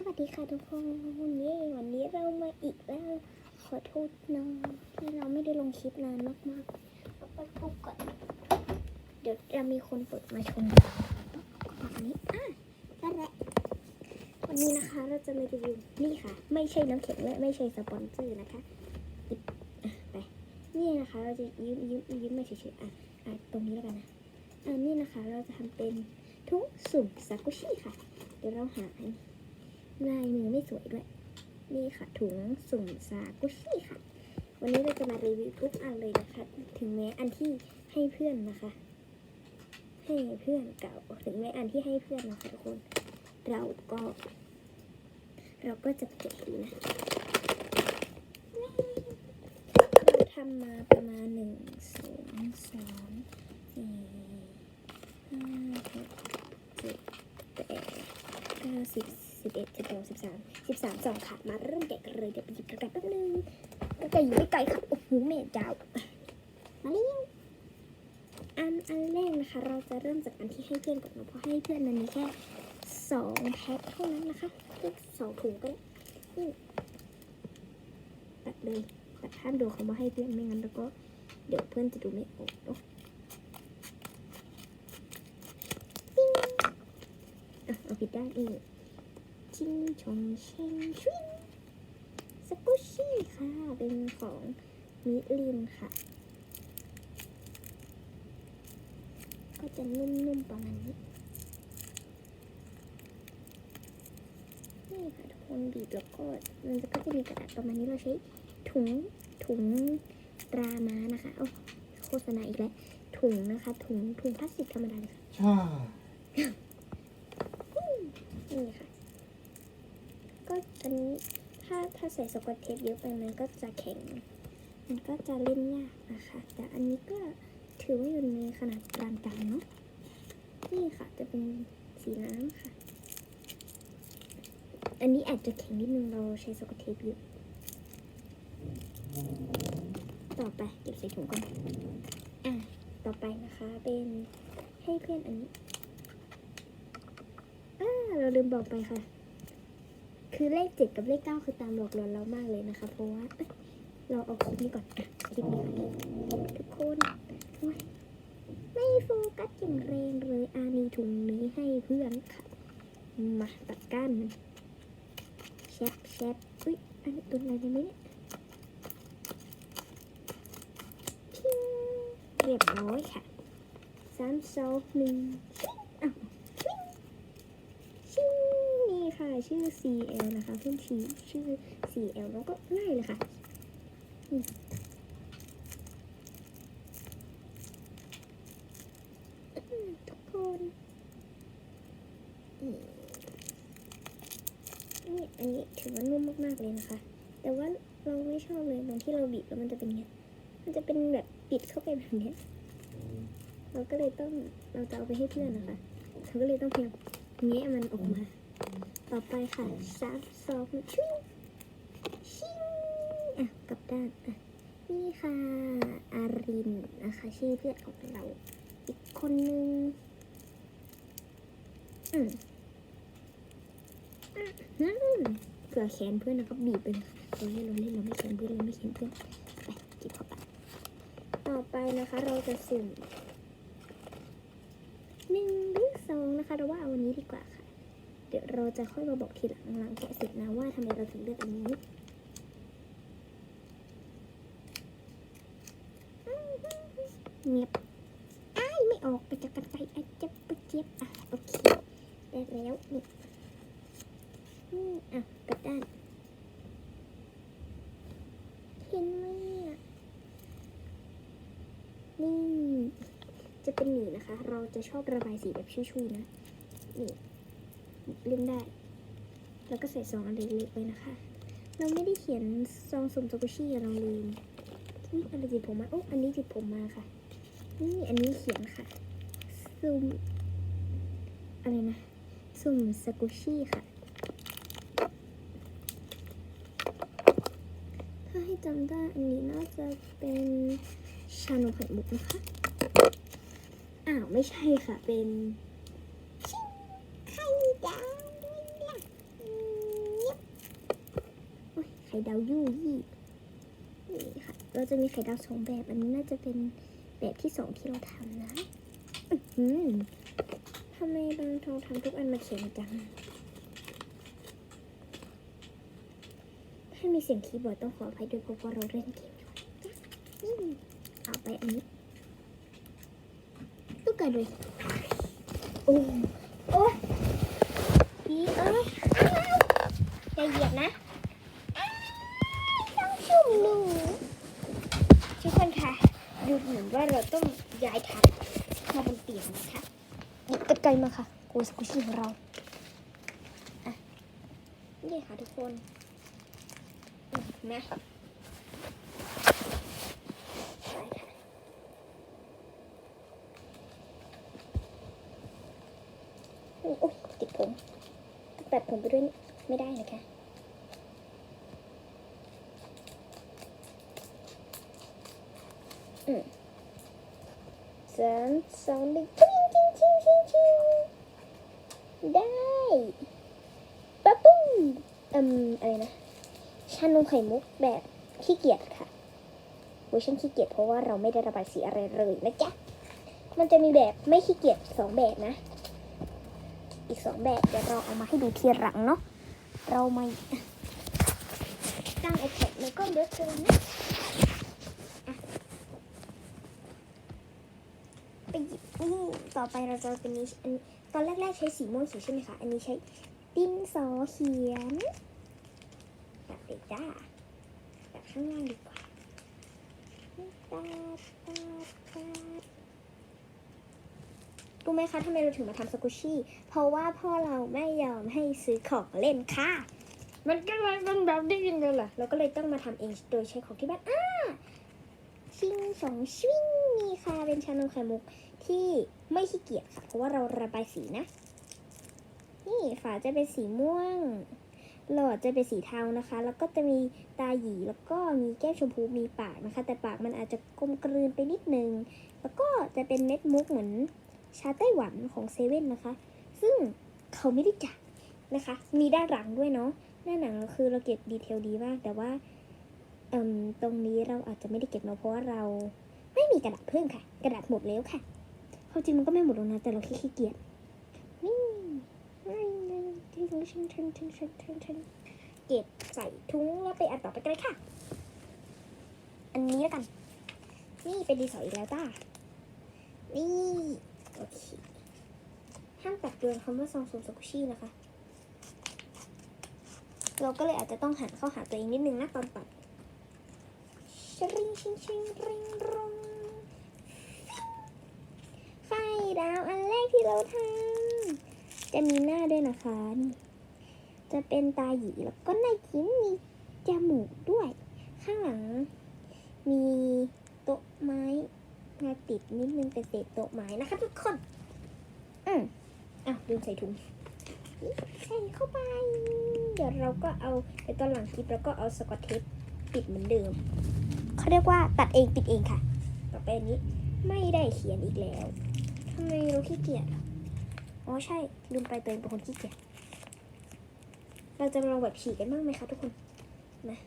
สวัสดีค่ะทุกคนวันนี้วันนี้เรามาอีกแล้ว ขอโทษนะที่เราไม่ได้ลงคลิปนานมากๆเอาไปพบก่อน เดี๋ยวจะมีคนเปิดมาชมแบบนี้อะนั่นแหละวันนี้นะคะเราจะมารีวิวนี่ค่ะ ไม่ใช่น้ำแข็งและไม่ใช่สปอนเซอร์นะคะอิบไปนี่นะคะ เราจะยืมยืมยืมมาเฉยๆอะอะตรงนี้แล้วกันนะอะนี่นะคะเราจะทำเป็นทุกสุ่มซากุชิค่ะ เดี๋ยวเราหาอัน ลายมือไม่สวยด้วย นี่ค่ะถุงสุ่มซากุชิค่ะ วันนี้เราจะมารีวิวทุกอันเลยนะคะ ถึงแม้อันที่ให้เพื่อนนะคะ ให้เพื่อนเก่า ถึงแม้อันที่ให้เพื่อนนะคะทุกคน เราก็ เราก็จะเก็บดูนะเราทำมาประมาณหนึ่งสองสามสี่ห้าหกเจ็ดแปดเก้าสิบ สิบเอ็ดสิบสองสิบสามสิบสามสองค่ะมาเริ่มแกะกันเลยเดี๋ยวไปหยิบกระดาษแป๊บนึงกระดาษอยู่ไม่ไกลค่ะโอ้โหแม่เจ้ามาเร็วอันอันแรกนะคะ เราจะเริ่มจากอันที่ให้เพื่อนก่อนนอะเพราะให้เพื่อนมันมีแค่สองแพ็คเท่านั้นนะคะเลือสองถุงก็ได้ตัดเลยตัดห้ามดูคำว่าให้เพื่อนไม่งั้นแล้วก็เดี๋ยวเพื่อนจะดูไม่ออกเนอะปิ้งอะเอาผิดด้านอีก ชิงชงเชงชิงสกุชชี่ค่ะ เป็นของมิลินค่ะ ก็จะนุ่มๆประมาณนี้ นี่ค่ะทุกคนบีบแล้วก็มันจะก็จะมีกระดาษประมาณนี้เราใช้ถุงถุงตราม้านะคะเอาโฆษณาอีกแล้ว ถุงนะคะ ถุงถุงพลาสติกธรรมดาเลยค่ะ ใช่ นี่ค่ะก็ อันนี้ถ้าถ้าใส่สกอตเทปเยอะไปมันก็จะแข็ง มันก็จะเล่นยากนะคะ แต่อันนี้ก็ถือว่าอยู่ในขนาดกลางๆเนาะนี่ค่ะจะเป็นสีน้ำค่ะ อันนี้อาจจะแข็งนิดนึงเราใช้สกอตเทปเยอะต่อไปเก็บใส่ถุงก่อนอะต่อไปนะคะ เป็นให้เพื่อนอันนี้อ่าเราลืมบอกไปค่ะ คือเลขเจ็ดกับเลขเก้าคือตามหลอกหลอนเรามากเลยนะคะ เพราะว่าเราเอาคลิปนี้ก่อนอะคลิปนี้ก่อนทุกคนโอ๊ยไม่โฟกัสอย่างแรงเลยอามีถุงนี้ให้เพื่อนค่ะ มาตัดก้านมันแชปแชปอุ้ยอันนี้ตัวอะไรเนี่ยเรียบร้อยค่ะสามสองหนึ่งชิ้งอ้าวชิ้งชิ้งนี่ ค่ะ ชื่อ CL นะคะ เพื่อนชีชื่อ CL แล้วก็ง่ายเลยค่ะทุกคนนี่อันนี้ถือว่านุ่มมากๆเลยนะคะ แต่ว่าเราไม่ชอบเลยตรงที่เราบีบแล้วมันจะเป็นเงี้ยมันจะเป็นแบบปิดเข้าไปแบบเนี้ยเราก็เลยต้องเราจะเอาไปให้เพื่อนนะคะเราก็เลยต้องพยายามแงะมันออกมา ต่อไปค่ะสามสองชิ้งชิ้งอะกลับด้านอะนี่ค่ะอารินนะคะ ชื่อเพื่อนของเรา อีกคนนึงอืมอืมเผื่อแขนเพื่อนนะก็บีบไปเลยค่ะเราเล่นเราเล่นเราไม่แขนเพื่อนเราไม่แขนเพื่อนไปเก็บเข้าไปต่อไปนะคะเราจะสุ่มหนึ่งหรือสองนะคะ เราว่าเอาวันนี้ดีกว่าค่ะ เดี๋ยวเราจะค่อยมาบอกทีหลังหลังแกะเสร็จนะว่าทำไมเราถึงเลือกอันนี้เงียบอ้ายไม่ออกไปจากกันไกลอะเจ็บปะเจ็บอะโอเคได้แล้วนี่อืมอะกลับด้านเห็นไหมอะนี่จะเป็นหมีนะคะ เราจะชอบระบายสีแบบชุยๆนะนี่ เล่นได้ แล้วก็ใส่ซองอันเล็กๆไว้นะคะ เราไม่ได้เขียนซองสุ่มซกุชิอะเราลืมนี่อะไรติดผมมาโอ้อันนี้ติดผมมาค่ะ นี่อันนี้เขียนค่ะสุ่มอะไรนะสุ่มซากุชิค่ะถ้าให้จำได้อันนี้น่าจะเป็นชานมไข่มุกนะคะอ้าวไม่ใช่ค่ะเป็นชิงไข่ดาวด้วยล่ะอืม ดาวยู่ยี่นี่ค่ะเราจะมีไข่ดาวสองแบบ อันนี้น่าจะเป็นแบบที่สองที่เราทำนะอื้อหือทำไมบางทองทำทุกอันมาเขียนจัง ถ้ามีเสียงคีย์บอร์ดต้องขออภัยด้วยเพราะว่าเราเล่นเกมอยู่เอาไปอันนี้ลูกกระดุยโอ้โอ้ดีเอ้ยอย่าเหยียบนะ จุ่มหนูทุกคนค่ะ ดูเหมือนว่าเราต้องย้ายทับมาบนเตียงนะคะหยิบกรรไกรมาค่ะโกสกุชิของเราอะนี่ค่ะทุกคนนะโอ้ติดผมตัดผมไปด้วยไม่ได้นะคะ อืม สามสองหนึ่งจิ้งจิ้งจิ้งจิ้งจิ้งได้ปั๊บปุ้งอืมอะไรนะชานมไข่มุกแบบขี้เกียจค่ะเวอร์ชันขี้เกียจเพราะว่าเราไม่ได้ระบายสีอะไรเลยนะจ๊ะ มันจะมีแบบไม่ขี้เกียจสองแบบนะ อีกสองแบบเดี๋ยวเราเอามาให้ดูทีหลังเนาะ เรามาตั้งไอแพดในกล้องเยอะเกินนะอะไปหยิบนี่ ต่อไปเราจะเป็นนี้อันตอนแรกๆใช้สีม่วงเขียนใช่ไหมคะ อันนี้ใช้ดินสอเขียนแบบเลยจ้าแบบข้างล่างดีกว่าตาตาตารู้ไหมคะทำไมเราถึงมาทำสกุชชี่ เพราะว่าพ่อเราไม่ยอมให้ซื้อของเล่นค่ะ มันก็เลยเป็นแบบนี้ยังไงล่ะเราก็เลยต้องมาทำเองโดยใช้ของที่บ้านอ้าชิงสองชิงนี่ ค่ะ เป็นชานมไข่มุกที่ไม่ขี้เกียจค่ะ เพราะว่าเราระบายสีนะ นี่ฝาจะเป็นสีม่วง หลอดจะเป็นสีเทานะคะ แล้วก็จะมีตาหยีแล้วก็มีแก้มชมพูมีปากนะคะ แต่ปากมันอาจจะกลมกลืนไปนิดนึง แล้วก็จะเป็นเม็ดมุกเหมือนชาไต้หวันของเซเว่นนะคะ ซึ่งเขาไม่ได้จัดนะคะ มีด้านหลังด้วยเนาะด้านหลังคือเราเก็บดีเทลดีมาก แต่ว่าตรงนี้เราอาจจะไม่ได้เก็บเนาะเพราะว่าเรา ไม่มีกระดาษเพิ่มค่ะ กระดาษหมดแล้วค่ะความจริงมันก็ไม่หมดหรอกนะแต่เราแค่ขี้เกียจนี่ทิ้งทิ้งทิ้งทิ้งทิ้งทิ้งทิ้งทิ้งเก็บใส่ถุงแล้วไปอันต่อไปกันเลยค่ะ อันนี้แล้วกัน นี่เป็นดีสออีกแล้วจ้านี่โอเคห้ามตัดเกินคำว่าซองโซสกุชินะคะ เราก็เลยอาจจะต้องหันเข้าหาตัวเองนิดนึงนะตอนตัดชริงชิงชิงริงรงไข่ดาวอันแรก ที่เราทำจะมีหน้าด้วยนะคะนี่จะเป็นตาหยีแล้วก็ในยิ้มมีจมูกด้วย ข้างหลัง มีโต๊ะไม้มาติดนิดนึงเป็นเศษโต๊ะไม้นะคะทุกคน อืมอ้าวลืมใส่ถุงใส่เข้าไป เดี๋ยวเราก็เอาในตอนหลังคลิปเราก็เอาสกอตเทปปิดเหมือนเดิม เขาเรียกว่าตัดเองปิดเองค่ะ ต่อไปนี้ไม่ได้เขียนอีกแล้ว ไมเราขี้เกียจอ๋อใช่ ลืมไปตัวเองเป็นคนขี้เกียจเราจะมาลองแบบฉีกกันบ้างไหมคะทุกคนนะ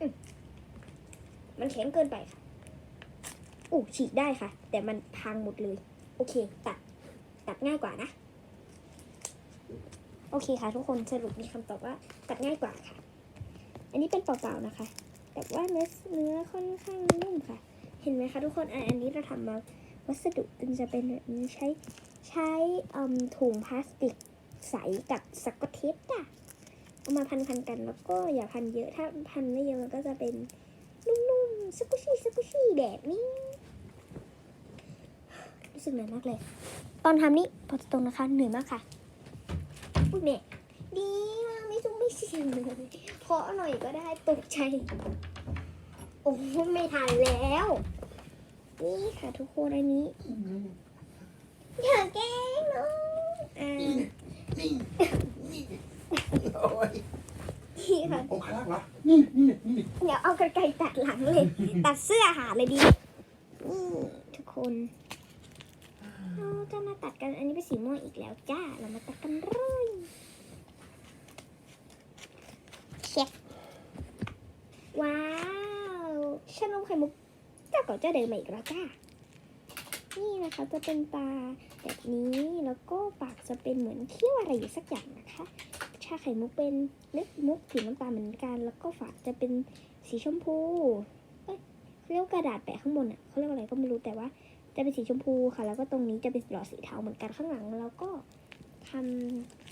อืมมันแข็งเกินไปค่ะอู้ฉีกได้ค่ะ แต่มันพังหมดเลย โอเค ตัด ตัดง่ายกว่านะ โอเคค่ะ ทุกคนสรุปมีคำตอบว่า ตัดง่ายกว่าค่ะ อันนี้เป็นเปล่าๆนะคะ แต่ว่าเนื้อเนื้อค่อนข้างนุ่มค่ะ เห็นไหมคะทุกคนอันนี้เราทำมา วัสดุมันจะเป็นแบบนี้ใช้ใช้ถุงพลาสติกใสกับสกอตเทปจ้ะเอามาพันๆกันแล้วก็อย่าพันเยอะถ้าพันไม่เยอะมันก็จะเป็นนุ่มๆสกุชี่สกุชี่แบบนี้ รู้สึกเหนื่อยมากเลย ตอนทำนี่พอจะตรงนะคะเหนื่อยมากค่ะอุ้ยแม่ดีมากไม่ต้องไม่เสียงเลยเพราะหน่อยก็ได้ตกใจ โอ้ไม่ทันแล้ว นี่ค่ะทุกคนอันนี้อย่าแกล้งน้องอ่านี่นี่โอ้ยนี่ค่ะ โอ้ขาลากเหรอนี่นี่นี่เดี๋ยวเอากระไกรตัดหลังเลย ตัดเสื้อหาเลยดีนี่ทุกคนเราจะมาตัดกันอันนี้เป็นสีม่วงอีกแล้วจ้า เรามาตัดกันเลยเช็คว้าวชานมไข่มุก จ้าก่าเจ้าเดิมมาอีกแล้วจ้า นี่นะคะจะเป็นตาแบบนี้แล้วก็ปากจะเป็นเหมือนเขี้ยวอะไรอยู่สักอย่างนะคะ ชาไข่มุกเป็นเล็บมุกสีน้ำตาลเหมือนกัน แล้วก็ฝาจะเป็นสีชมพูเอ้ยเขาเรียกกระดาษแปะข้างบนอะเขาเรียกว่าอะไรก็ไม่รู้แต่ว่าจะเป็นสีชมพูค่ะ แล้วก็ตรงนี้จะเป็นหลอดสีเทาเหมือนกันข้างหลังแล้วก็ท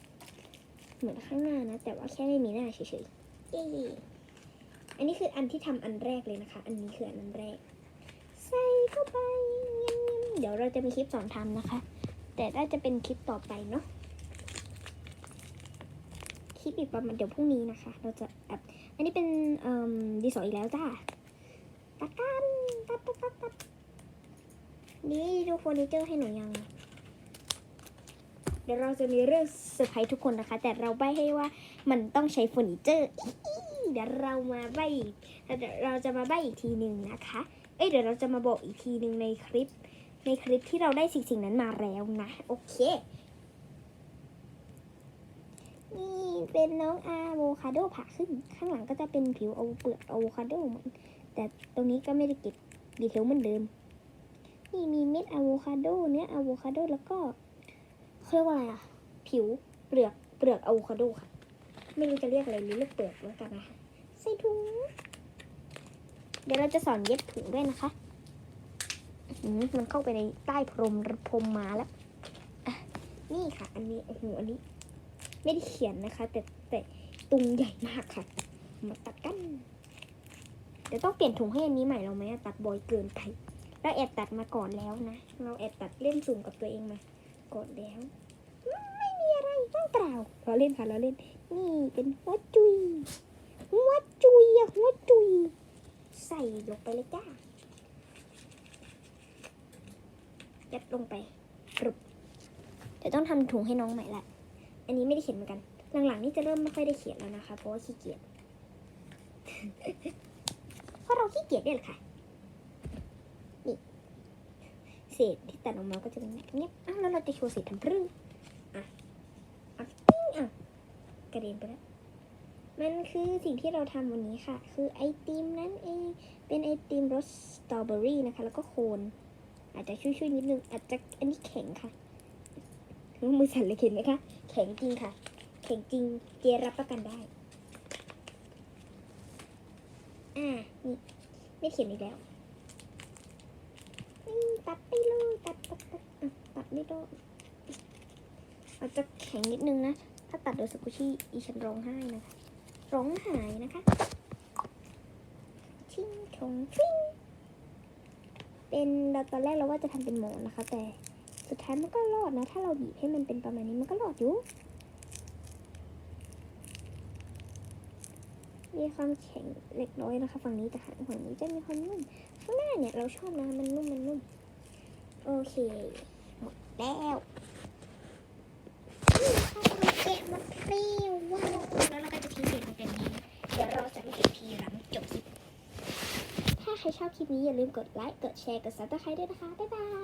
ำเหมือนข้างหน้านะ แต่ว่าแค่ไม่มีหน้าเฉยๆเย้อันนี้คืออันที่ทำอันแรกเลยนะคะ อันนี้คืออันแรก ใส่เข้าไปเงี้ยเดี๋ยวเราจะมีคลิปสอนทำนะคะ แต่น่าจะเป็นคลิปต่อไปเนาะคลิปอีกประมาณเดี๋ยวพรุ่งนี้นะคะ เราจะแบบอันนี้เป็นดีสออีกแล้วจ้าตัดกันตัดตัดตัดตัดนี่ดูเฟอร์นิเจอร์ให้หนูยังเดี๋ยวเราจะมีเรื่องเซอร์ไพรส์ทุกคนนะคะ แต่เราใบให้ว่ามันต้องใช้เฟอร์นิเจอร์เดี๋ยวเรามาใบเราจะมาใบอีกทีหนึ่งนะคะ เอ้ยเดี๋ยวเราจะมาบอกอีกทีหนึ่งในคลิป ในคลิปที่เราได้สิ่งสิ่งนั้นมาแล้วนะ โอเค นี่เป็นน้องอะโวคาโดผ่าขึ้น ข้างหลังก็จะเป็นผิวเอาเปลือกอะโวคาโดเหมือนแต่ตรงนี้ก็ไม่ได้เก็บดีเทลเหมือนเดิม นี่มีเม็ดอะโวคาโดเนื้ออะโวคาโดแล้วก็เขาเรียกว่าอะไรอะผิวเปลือกเปลือกอะโวคาโดค่ะ ไม่รู้จะเรียกอะไรหรือเรียกเปลือกแล้วกันนะคะใส่ถุง เดี๋ยวเราจะสอนเย็บถุงด้วยนะคะอื้อหือมันเข้าไปในใต้พรมพรมมาแล้วนี่ค่ะ อันนี้โอ้โหอันนี้ ไม่ได้เขียนนะคะ แต่แต่ตุงใหญ่มากค่ะ มาตัดกันเดี๋ยวต้องเปลี่ยนถุงให้อันนี้ใหม่เราไหมตัดบ่อยเกินไปเราแอบตัดมาก่อนแล้วนะ เราแอบตัดเล่นสุ่มกับตัวเองมาก่อนแล้ว ไม่มีอะไรต้องเปล่าเราเล่นค่ะเราเล่น นี่เป็นหัวจุยหัวจุยอะหัวจุย ใส่ลงไปเลยจ้ายัดลงไปกรุบเดี๋ยวต้องทำถุงให้น้องใหม่ละ อันนี้ไม่ได้เขียนเหมือนกัน หลังๆนี่จะเริ่มไม่ค่อยได้เขียนแล้วนะคะ เพราะว่าขี้เกียจ เพราะเราขี้เกียจเนี่ยแหละค่ะ นี่เศษที่ตัดออกมาก็จะเป็นแบบนี้อ้าวแล้วเราจะโชว์เศษทำพรึ้งอะอะปิ้งอะกระเด็นไปแล้ว มันคือสิ่งที่เราทำวันนี้ค่ะ คือไอติมนั่นเอง เป็นไอติมรสสตรอเบอรี่นะคะ แล้วก็โคน อาจจะช่วยๆนิดนึง อาจจะอันนี้แข็งค่ะมือสั่นเลยเห็นไหมคะ แข็งจริงค่ะ แข็งจริง เจรับประกันได้ อ่า นี่ไม่เขียนอีกแล้วนี่ตัดไปเลยตัดตัดตัดอะตัดไม่ได้อาจจะแข็งนิดนึงนะ ถ้าตัดโดยสกุชี่อีฉันร้องไห้นะคะ ร้องหายนะคะ ชิงชงชิงเป็นเราตอนแรกเราว่าจะทำเป็นหมอนนะคะ แต่สุดท้ายมันก็รอดนะ ถ้าเราบีบให้มันเป็นประมาณนี้มันก็รอดอยู่ มีความแข็งเล็กน้อยนะคะ ฝั่งนี้แต่ฝั่งนี้จะมีความนุ่ม ข้างหน้าเนี่ยเราชอบนะ มันนุ่มมันนุ่ม โอเคหมดแล้วนี่ค่ะเราแกะหมดแล้วว้าวแล้วเราก็จะทิ้ง เศษมันนนี้ เดี๋ยวเราจะมาเก็บทีหลังจบคลิปถ้าใครชอบคลิปนี้อย่าลืมกดไลค์ กดแชร์ กดซับสไครต์ด้วยนะคะ บ๊ายบาย